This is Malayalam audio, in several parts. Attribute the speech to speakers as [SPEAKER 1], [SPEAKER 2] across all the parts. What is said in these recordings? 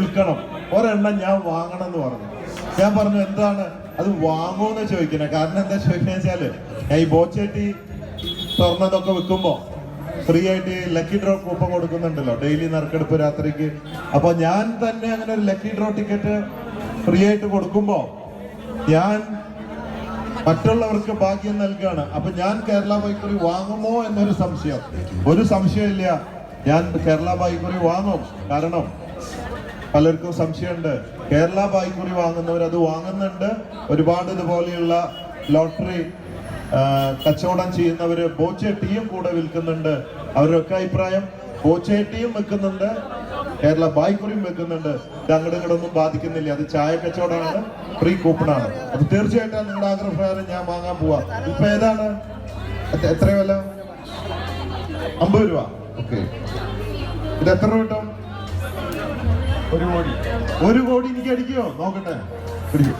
[SPEAKER 1] വിൽക്കണം ഒരെണ്ണം ഞാൻ വാങ്ങണം എന്ന് പറഞ്ഞു. ഞാൻ പറഞ്ഞു എന്താണ്? അത് വാങ്ങുമെന്ന് ചോദിക്കണേ കാരണം എന്താ ചോദിക്കുന്നത് വെച്ചാൽ ഞാൻ ഈ ബോച്ചേട്ടി തുറന്നതൊക്കെ വെക്കുമ്പോ ഫ്രീ ആയിട്ട് ലക്കി ഡ്രോ കൂപ്പൺ കൊടുക്കുന്നുണ്ടല്ലോ ഡെയിലി നറുക്കെടുപ്പ് രാത്രിക്ക്. അപ്പൊ ഞാൻ തന്നെ അങ്ങനെ ഒരു ലക്കി ഡ്രോ ടിക്കറ്റ് ഫ്രീ ആയിട്ട് കൊടുക്കുമ്പോ ഞാൻ മറ്റുള്ളവർക്ക് ഭാഗ്യം നൽകുകയാണ് അപ്പൊ ഞാൻ കേരള ബൈക്കുറി വാങ്ങുമോ എന്നൊരു സംശയം. ഒരു സംശയമില്ല ഞാൻ കേരള ബൈക്കുറി വാങ്ങും. കാരണം പലർക്കും സംശയമുണ്ട്. കേരള ബൈക്കുറി വാങ്ങുന്നവർ അത് വാങ്ങുന്നുണ്ട്. ഒരുപാട് ഇതുപോലെയുള്ള ലോട്ടറി കച്ചവടം ചെയ്യുന്നവര് ബോച്ചേട്ടിയും കൂടെ വിൽക്കുന്നുണ്ട്. അവരൊക്കെ അഭിപ്രായം ബോച്ചേട്ടിയും വെക്കുന്നുണ്ട് കേരള ബായ്ക്കുറിയും വെക്കുന്നുണ്ട് ഇത് അങ്ങോട്ടും ഇങ്ങോട്ടൊന്നും ബാധിക്കുന്നില്ല. അത് ചായ കച്ചവടമാണ് ഫ്രീ കൂപ്പണാണ്. അത് തീർച്ചയായിട്ടും നിങ്ങളുടെ ആഗ്രഹപ്രകാരം ഞാൻ വാങ്ങാൻ പോവാ. ഇപ്പൊ ഏതാണ്? എത്ര- എത്ര വില? അമ്പത് രൂപ. ഓക്കെ. ഇത് എത്ര രൂപ കിട്ടും? ഒരു കോടി ഒരു കോടി എനിക്ക് അടിക്കോ നോക്കട്ടെ പിടിക്കൂ.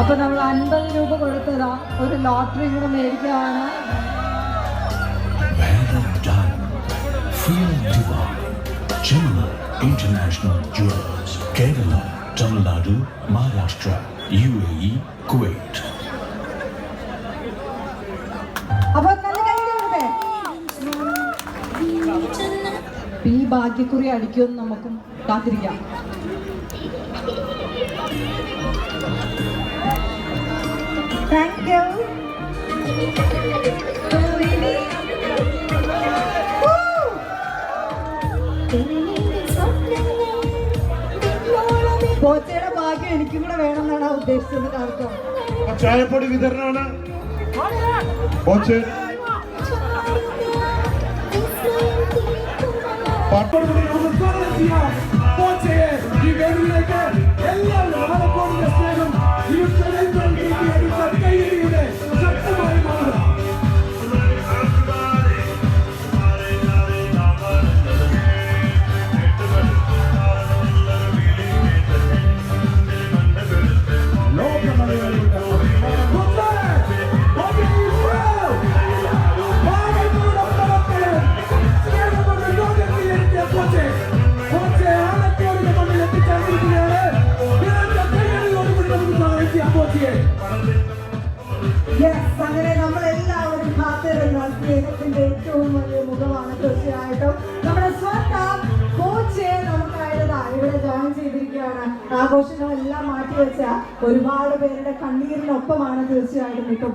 [SPEAKER 2] അപ്പൊ നമ്മൾ അൻപത് രൂപ കൊടുത്തതാ ഒരു ലോട്ടറി കൂടെ മേടിക്കുകയാണ്.
[SPEAKER 3] Gemini International Jewelers. Kerala, Tamil Nadu, Maharashtra, UAE, Kuwait.
[SPEAKER 2] ഈ ഭാഗ്യക്കുറി അടിക്കുമെന്ന് നമുക്കും കാത്തിരിക്കാം. താങ്ക് യു പോച്ചയുടെ ഭാഗ്യം എനിക്കും കൂടെ വേണമെന്നാണ് എന്നാണ് ഉദ്ദേശിച്ചത് ആർക്കും
[SPEAKER 1] അപ്പൊ ചായപ്പൊടി വിതരണമാണ്.
[SPEAKER 4] var. Burada bir umut var
[SPEAKER 2] ya. അങ്ങനെ നമ്മൾ എല്ലാവരും കാത്തിരുന്ന സ്നേഹത്തിന്റെ ഏറ്റവും വലിയ മുഖമാണ് തീർച്ചയായിട്ടും നമ്മുടെ സ്വന്തം കോച്ച് നമുക്കായതാ ഇവിടെ ജോയിൻ ചെയ്തിരിക്കുകയാണ്. ആഘോഷങ്ങളെല്ലാം മാറ്റിവെച്ച ഒരുപാട് പേരുടെ കണ്ണീരിനൊപ്പമാണ് തീർച്ചയായിട്ടും ഇപ്പൊ